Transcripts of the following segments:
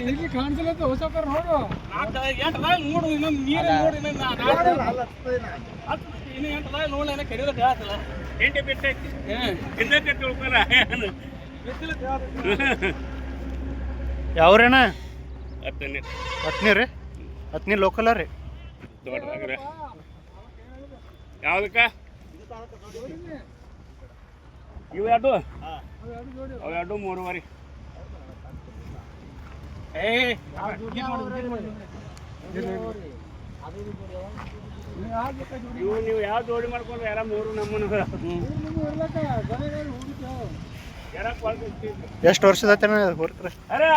ಇಲ್ಲಿ ಕಾಣ್ತಿಲ್ಲ ಅಂತ ಹೊಸ ಕಾರ್ ನೋಡು. ಎಂಟು ನೋಡು ಇನ್ನೊಂದು ನೀರು ನೋಡಿ ಇನ್ನು ಎಂಟು ಏನೋ ಎಂಟು ಬಿಟ್ಟೈತಿ ಹಿಂದಕ್ಕೆ ಹತ್ತನೇ. ಹತ್ನಿ ರೀ? ಹತ್ನಿ ಲೋಕಲ ರೀ? ದೊಡ್ಡದಾಗ್ರೆ. ಯಾವ್ದಕ್ಕ? ಇವು ಎರಡು. ಅವು ಎರಡು ಮೂರುವರೆ. ಇವು ನೀವು ಯಾವ ಜೋಡಿ ಮಾಡ್ಕೊಂಡ್ರೆ ಯಾರ ಮೂರು ನಮ್ಮನ ಎಷ್ಟು ವರ್ಷದ ಹೊರ್ಕ್ರಿ ಅರೆ!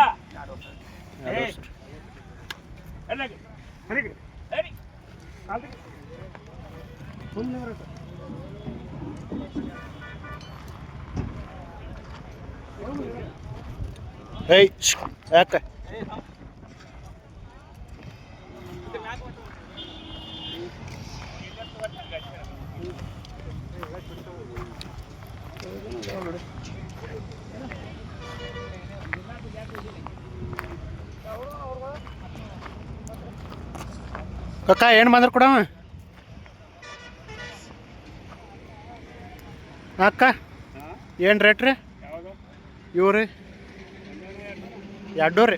ಏಯ್ ಯಾಕೆ? ಕಕ್ಕ ಏನು ಬಂದ್ರೆ ಕೊಡವ ಅಕ್ಕ ಏನು ರೇಟ್ ರೀ? ಇವು ರೀ. ಎರಡು ರೀ.